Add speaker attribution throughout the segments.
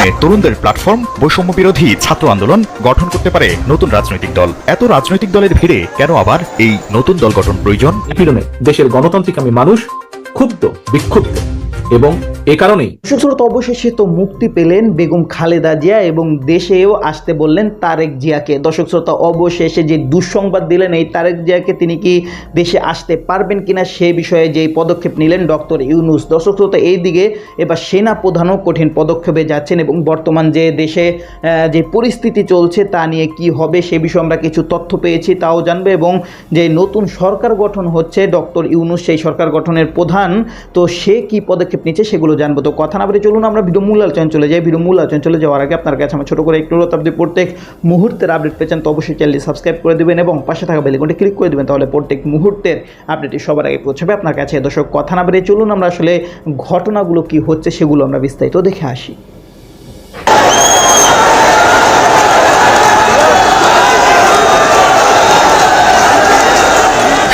Speaker 1: প্রয়োজনে তরুণদের প্ল্যাটফর্ম বৈষম্য বিরোধী ছাত্র আন্দোলন গঠন করতে পারে নতুন রাজনৈতিক দল। এত রাজনৈতিক দলের ভিড়ে কেন আবার এই নতুন দল গঠন প্রয়োজন?
Speaker 2: দেশের গণতান্ত্রিক আমি মানুষ ক্ষুব্ধ, বিক্ষুব্ধ। এবং এ কারণেই
Speaker 3: সুশ্রত অবশেষে তো মুক্তি পেলেন বেগম খালেদা জিয়া এবং দেশেও আসতে বললেন তারেক জিয়াকে। দর্শক শ্রোতা, অবশেষে যে দুঃসংবাদ দিলেন, এই তারেক জিয়াকে তিনি কি দেশে আসতে পারবেন কিনা সে বিষয়ে যেই পদক্ষেপ নিলেন ডক্টর ইউনুস। দর্শক শ্রোতা এই দিকে এবার সেনা প্রধানও কঠিন পদক্ষেপে যাচ্ছেন এবং বর্তমান যে দেশে যে পরিস্থিতি চলছে তা নিয়ে কি হবে সে বিষয়ে আমরা কিছু তথ্য পেয়েছি, তাও জানবে এবং যে নতুন সরকার গঠন হচ্ছে ডক্টর ইউনুস, সেই সরকার গঠনের প্রধান, তো সে কি পদক্ষেপ নিচ্ছে সেগুলো জানব। তো কথা না বলে চলুন, আমরা ভিডিও মূল আলোচনা চলে যাই। ভিডিও মূল আলোচনা চলে যাওয়ার আগে আপনার কাছে আমার ছোটো করে একটু আপনি প্রত্যেক মুহূর্তের আপডেট পেয়েছেন তো অবশ্যই চ্যানেলটি সাবস্ক্রাইব করে দেবেন এবং পাশে থাকা বেলিকনটি ক্লিক করে দেবেন, তাহলে প্রত্যেক মুহূর্তের আপডেটটি সবার আগে পৌঁছাবে আপনার কাছে। দর্শক, কথা না বেরিয়ে চলুন, আমরা আসলে ঘটনাগুলো কি হচ্ছে সেগুলো আমরা বিস্তারিত দেখে আসি।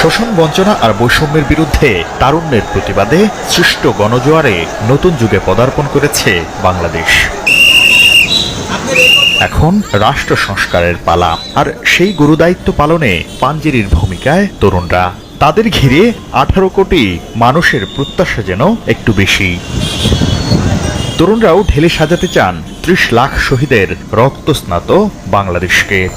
Speaker 1: শোষণ বঞ্চনা আর বৈষম্যের বিরুদ্ধে তারুণ্যের প্রতিবাদে সৃষ্ট গণজোয়ারে নতুন যুগে পদার্পণ করেছে বাংলাদেশ। এখন রাষ্ট্র সংস্কারের পালা আর সেই গুরুদায়িত্ব পালনে পাঞ্জেরির ভূমিকায় তরুণরা। তাদের ঘিরে আঠারো কোটি মানুষের প্রত্যাশা যেন একটু বেশি। তরুণরাও ঢেলে সাজাতে চান ত্রিশ লাখ শহীদের রক্তস্নাত বাংলাদেশকে।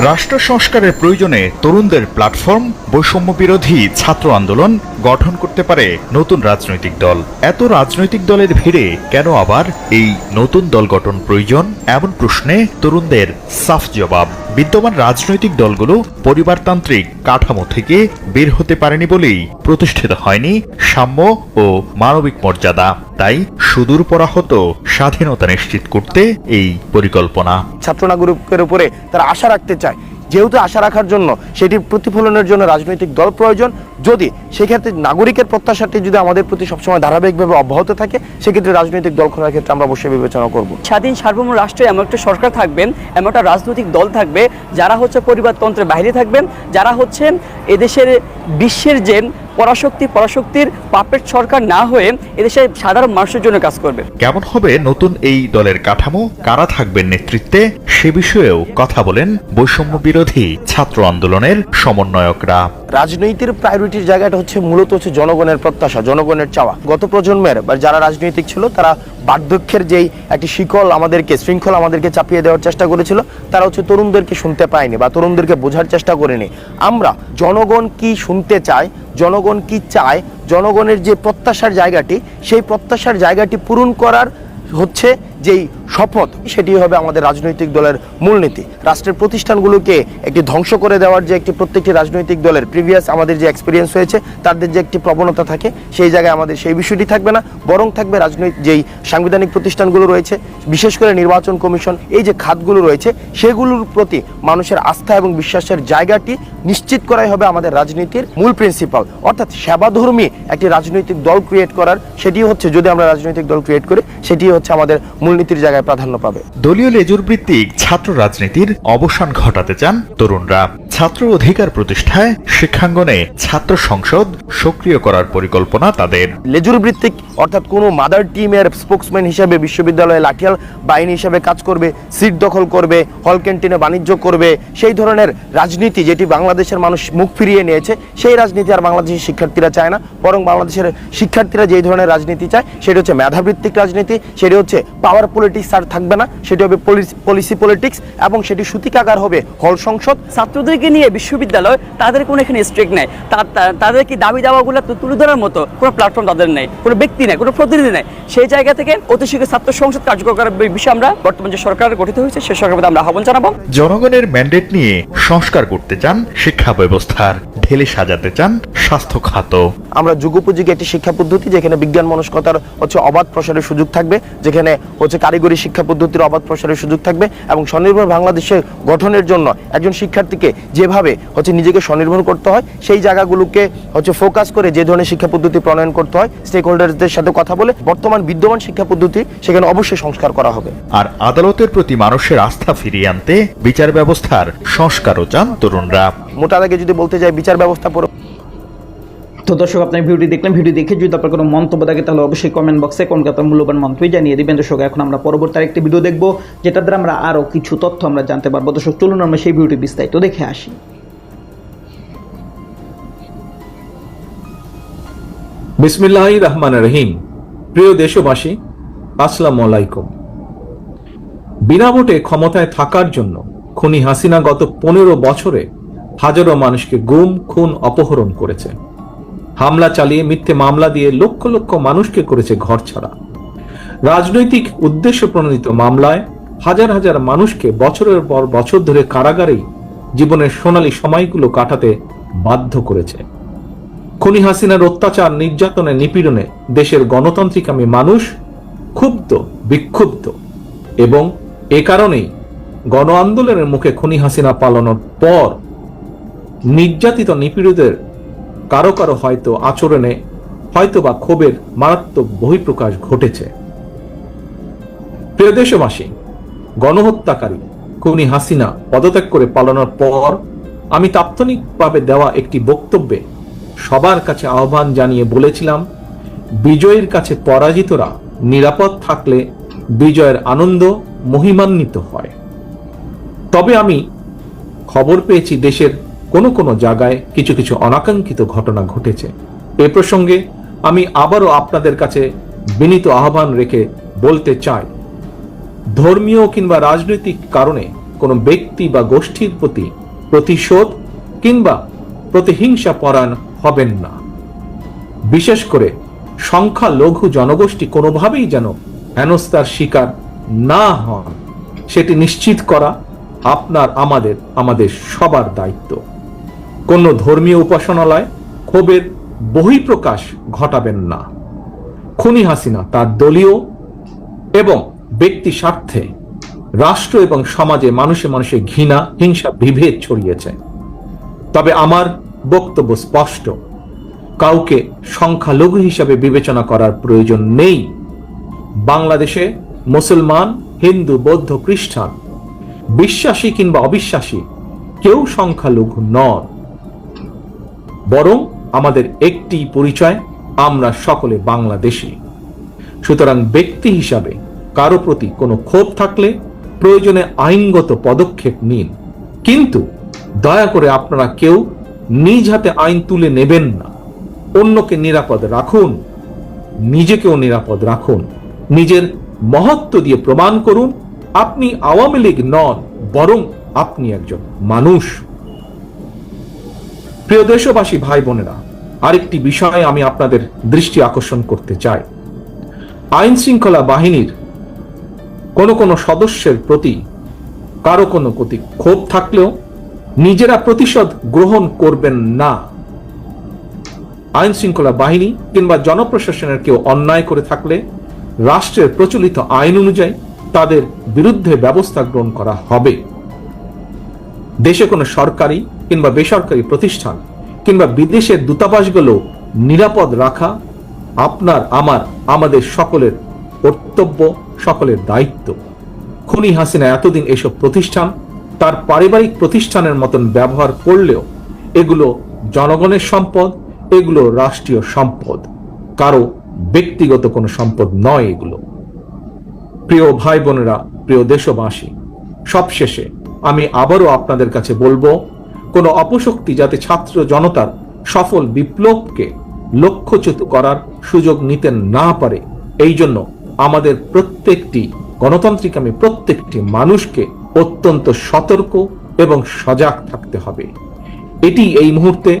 Speaker 1: রাষ্ট্র সংস্কারের প্রয়োজনে তরুণদের প্ল্যাটফর্ম বৈষম্য বিরোধী ছাত্র আন্দোলন গঠন করতে পারে নতুন রাজনৈতিক দল। এত রাজনৈতিক দলের ভিড়ে কেন আবার এই নতুন দল গঠন প্রয়োজন? এমন প্রশ্নে তরুণদের সাফ জবাব। বিদ্যমান রাজনৈতিক দলগুলো পরিবারতান্ত্রিক কাঠামো থেকে বের হতে পারেনি বলেই প্রতিষ্ঠিত হয়নি সাম্য ও মানবিক মর্যাদা। তাই সুদূর পরাহত স্বাধীনতা নিশ্চিত করতে এই পরিকল্পনা।
Speaker 4: ছাত্র নাগরিকের উপরে তারা আশা রাখতে চায়। যেহেতু আশা রাখার জন্য সেটি প্রতিফলনের জন্য রাজনৈতিক দল প্রয়োজন যদি সেক্ষেত্রে নাগরিকের প্রত্যাশাটি যদি আমাদের প্রতি সবসময় ধারাবাহিকভাবে অব্যাহত থাকে সেক্ষেত্রে রাজনৈতিক দল করার ক্ষেত্রে আমরা অবশ্যই বিবেচনা করব।
Speaker 5: স্বাধীন সার্বভৌম রাষ্ট্রে এমন একটা সরকার থাকবেন এমন একটা রাজনৈতিক দল থাকবে যারা হচ্ছে পরিবারতন্ত্রের বাইরে থাকবেন যারা হচ্ছে এদেশের বিশ্বের যে পরাশক্তি পরাশক্তির পাপেট সরকার না হয়ে এদেশের সাধারণ মানুষের জন্য কাজ করবে।
Speaker 1: কেমন হবে নতুন এই দলের কাঠামো? কারা থাকবেন নেতৃত্বে? সে বিষয়েও কথা বলেন বৈষম্য বিরোধী ছাত্র আন্দোলনের সমন্বয়করা।
Speaker 4: রাজনীতির প্রায়োরিটির জায়গাটা হচ্ছে মূলত হচ্ছে জনগণের প্রত্যাশা, জনগণের চাওয়া। গত প্রজন্মের বা যারা রাজনৈতিক ছিল, তারা বার্ধক্যের যেই একটি শিকল আমাদেরকে, শৃঙ্খল আমাদেরকে চাপিয়ে দেওয়ার চেষ্টা করেছিল, তারা হচ্ছে তরুণদেরকে শুনতে পায়নি বা তরুণদেরকে বোঝার চেষ্টা করেনি। আমরা জনগণ কি শুনতে চায়, জনগণ কি চায়, জনগণের যে প্রত্যাশার জায়গাটি, সেই প্রত্যাশার জায়গাটি পূরণ করার হচ্ছে যেই শপথ সেটি হবে আমাদের রাজনৈতিক দলের মূলনীতি। রাষ্ট্রের প্রতিষ্ঠানগুলোকে একটি ধ্বংস করে দেওয়ার যে একটি প্রত্যেকটি রাজনৈতিক দলের প্রিভিয়াস আমাদের যে এক্সপিরিয়েন্স হয়েছে, তাদের যে একটি প্রবণতা থাকে, সেই জায়গায় আমাদের সেই বিষয়টি থাকবে না। বরং থাকবে রাজনৈতিক যেই সাংবিধানিক প্রতিষ্ঠানগুলো রয়েছে, বিশেষ করে নির্বাচন কমিশন, এই যে খাতগুলো রয়েছে, সেগুলোর প্রতি মানুষের আস্থা এবং বিশ্বাসের জায়গাটি নিশ্চিত করাই হবে আমাদের রাজনীতির মূল প্রিন্সিপাল অর্থাৎ সেবাধর্মী একটি রাজনৈতিক দল ক্রিয়েট করার সেটি হচ্ছে, যদি আমরা রাজনৈতিক দল ক্রিয়েট করি সেটি হচ্ছে আমাদের মূলনীতির জায়গায় প্রাধান্য পাবে।
Speaker 1: দলীয় লেজুর ভিত্তিক ছাত্র রাজনীতির অবসান ঘটাতে চান তরুণরা। ছাত্র অধিকার প্রতিষ্ঠায় শিক্ষাঙ্গনে ছাত্র সংসদ সক্রিয় করার পরিকল্পনা তাদের।
Speaker 4: লেজুর ভিত্তিক অর্থাৎ কোনো মাদার টিমের স্পোক্সম্যান হিসেবে বিশ্ববিদ্যালয়ে লাঠিয়াল বাহিনী হিসেবে কাজ করবে সিট দখল করবে হল ক্যান্টিনে বাণিজ্য করবে সেই ধরনের রাজনীতি যেটি বাংলাদেশের মানুষ মুখ ফিরিয়ে নিয়েছে সেই রাজনীতি আর বাংলাদেশের শিক্ষার্থীরা চায় না। বরং বাংলাদেশের শিক্ষার্থীরা যেই ধরনের রাজনীতি চায় সেটি হচ্ছে মেধাভিত্তিক রাজনীতি সেটি হচ্ছে পাওয়ার পলিটিক্স আর থাকবে না সেটি হবে পলিসি পলিটিক্স এবং সেটি সূতিকাগার হবে হল সংসদ।
Speaker 5: ছাত্রদেরকে নিয়ে বিশ্ববিদ্যালয় তাদের কোনো এখানে স্ট্রিক নেই। তাদের কি দাবি দাওয়াগুলো তুলে ধরার মতো কোনো প্ল্যাটফর্ম তাদের নেই কোনো ব্যক্তি নেই কোনো প্রতিনিধি নেই। সেই জায়গা থেকে অতি শীঘ্র ছাত্র সংসদ কার্যকর করার বিষয়ে আমরা বর্তমান যে সরকার গঠিত হয়েছে সেই সরকারের আমরা আহ্বান জানাব।
Speaker 1: জনগণের ম্যান্ডেট নিয়ে সংস্কার করতে চান শিক্ষা ব্যবস্থার ঢেলে সাজাতে চান স্বাস্থ্য খাত।
Speaker 4: আমরা যুগোপযোগী একটি শিক্ষা পদ্ধতি যেখানে বিজ্ঞান মনস্কতার হচ্ছে অবাধ প্রসারের সুযোগ থাকবে যেখানে হচ্ছে কারিগরি শিক্ষা পদ্ধতির অবাধ প্রসারের সুযোগ থাকবে এবং স্বনির্ভর বাংলাদেশে গঠনের জন্য একজন শিক্ষার্থীকে যেভাবে হচ্ছে নিজেকে স্বনির্ভর করতে হয় সেই জায়গাগুলোকে হচ্ছে ফোকাস করে যে ধরনের শিক্ষা পদ্ধতি প্রণয়ন করতে হয় স্টেক হোল্ডারদের সাথে কথা বলে বর্তমান বিদ্যমান শিক্ষা পদ্ধতি সেখানে অবশ্যই সংস্কার করা হবে।
Speaker 1: আর আদালতের প্রতি মানুষের আস্থা ফিরিয়ে আনতে বিচার ব্যবস্থার সংস্কারও চান তরুণরা।
Speaker 4: মোটা আগে যদি বলতে যাই বিচার ব্যবস্থা পুরো
Speaker 3: তো দর্শক, আপনার ভিডিওটি দেখলেন, ভিডিও দেখে যদি আপনার কোনো মন্তব্য থাকে, তাহলে অবশ্যই কমেন্ট বক্সে কথা মূল্যবান মন্তব্য জানিয়ে দিবেন। দর্শক, এখন আমরা পরবর্তী আরেকটি ভিডিও দেখব যেটা দ্বারা আমরা আরও কিছু তথ্য আমরা জানতে পারব। দর্শক, চলুন আমরা সেই ভিডিওটি বিস্তারিত দেখে আসি।
Speaker 2: বিসমিল্লাহ রহমান রহিম। প্রিয় দেশবাসী, আসসালামু আলাইকুম। বিনা ভোটে ক্ষমতায় থাকার জন্য খুনি হাসিনা গত পনেরো বছরে হাজারো মানুষকে গুম, খুন, অপহরণ করেছে। হামলা চালিয়ে, মিথ্যে মামলা দিয়ে লক্ষ লক্ষ মানুষকে করেছে ঘর ছাড়া। রাজনৈতিক উদ্দেশ্য প্রণোদিত মামলায় হাজার হাজার মানুষকে বছরের পর বছর ধরে কারাগারেই জীবনের সোনালী সময়গুলো কাটাতে বাধ্য করেছে। খুনি হাসিনার অত্যাচার নির্যাতনে নিপীড়নে দেশের গণতান্ত্রিকামী মানুষ ক্ষুব্ধ, বিক্ষুব্ধ এবং এ কারণেই গণ আন্দোলনের মুখে খুনি হাসিনা পালানোর পর নির্যাতিত নিপীড়িতদের কারও কারও হয়তো আচরণে হয়তো বা ক্ষোভের মারাত্মক বহিঃপ্রকাশ ঘটেছে। প্রিয় দেশবাসী, গণহত্যাকারী খুনি হাসিনা পদত্যাগ করে পালানোর পর আমি তাৎক্ষণিকভাবে দেওয়া একটি বক্তব্যে সবার কাছে আহ্বান জানিয়ে বলেছিলাম, বিজয়ের কাছে পরাজিতরা নিরাপদ থাকলে বিজয়ের আনন্দ মহিমান্বিত হয়। তবে আমি খবর পেয়েছি দেশের কোনো কোনো জায়গায় কিছু কিছু অনাকাঙ্ক্ষিত ঘটনা ঘটেছে। এ প্রসঙ্গে আমি আবারও আপনাদের কাছে বিনীত আহ্বান রেখে বলতে চাই, ধর্মীয় কিংবা রাজনৈতিক কারণে কোনো ব্যক্তি বা গোষ্ঠীর প্রতি প্রতিশোধ কিংবা প্রতিহিংসা পরায়ণ হবেন না। বিশেষ করে সংখ্যা লঘু জনগোষ্ঠী কোনোভাবেই যেন হেনস্থার শিকার না হন, সেটি নিশ্চিত করা আপনার, আমাদের আমাদের সবার দায়িত্ব। কোন ধর্মীয় উপাসনালয় ক্ষোভের বহিঃপ্রকাশ ঘটাবেন না। খুনি হাসিনা তার দলীয় এবং ব্যক্তি স্বার্থে রাষ্ট্র এবং সমাজে মানুষে মানুষে ঘৃণা, হিংসা, বিভেদ ছড়িয়েছে। তবে আমার বক্তব্য স্পষ্ট। কাউকে সংখ্যালঘু হিসাবে বিবেচনা করার প্রয়োজন নেই। বাংলাদেশে মুসলমান, হিন্দু, বৌদ্ধ, খ্রিস্টান, বিশ্বাসী কিংবা অবিশ্বাসী কেউ সংখ্যালঘু নন। বরং আমাদের একটি পরিচয়, আমরা সকলে বাংলাদেশি। সুতরাং ব্যক্তি হিসাবে কারও প্রতি কোনো ক্ষোভ থাকলে প্রয়োজনে আইনগত পদক্ষেপ নিন। কিন্তু দয়া করে আপনারা কেউ নিজ হাতে আইন তুলে নেবেন না। অন্যকে নিরাপদ রাখুন, নিজেকেও নিরাপদ রাখুন। নিজের মহত্ব দিয়ে প্রমাণ করুন, আপনি আওয়ামী লীগ নন, বরং আপনি একজন মানুষ। প্রিয় দেশবাসী, ভাই বোনেরা, আরেকটি বিষয়ে আমি আপনাদের দৃষ্টি আকর্ষণ করতে চাই। আইন শৃঙ্খলা বাহিনীর কোনো কোনো সদস্যের প্রতি কারও কোনো প্রতি ক্ষোভ থাকলেও নিজেরা প্রতিশোধ গ্রহণ করবেন না। আইন শৃঙ্খলা বাহিনী কিংবা জনপ্রশাসনের কেউ অন্যায় করে থাকলে রাষ্ট্রের প্রচলিত আইন অনুযায়ী তাদের বিরুদ্ধে ব্যবস্থা গ্রহণ করা হবে। দেশে কোনো সরকারি কিংবা বেসরকারি প্রতিষ্ঠান কিংবা বিদেশের দূতাবাসগুলো নিরাপদ রাখা আপনার, আমার, আমাদের সকলের কর্তব্য, সকলের দায়িত্ব। খুনি হাসিনা এতদিন এসব প্রতিষ্ঠান তার পারিবারিক প্রতিষ্ঠানের মতন ব্যবহার করলেও এগুলো জনগণের সম্পদ, এগুলো রাষ্ট্রীয় সম্পদ। কারও ব্যক্তিগত কোনো সম্পদ নয় এগুলো। প্রিয় ভাই বোনেরা, প্রিয় দেশবাসী, সবশেষে আমি আবারও আপনাদের কাছে বলব, কোনো অপশক্তি যাতে ছাত্র জনতার সফল বিপ্লবকে লক্ষ্যচ্যুত করার সুযোগ নিতে না পারে, এই জন্য আমাদের প্রত্যেকটি গণতান্ত্রিক, আমি প্রত্যেকটি মানুষকে অত্যন্ত সতর্ক এবং সজাগ থাকতে হবে। এটি এই মুহূর্তে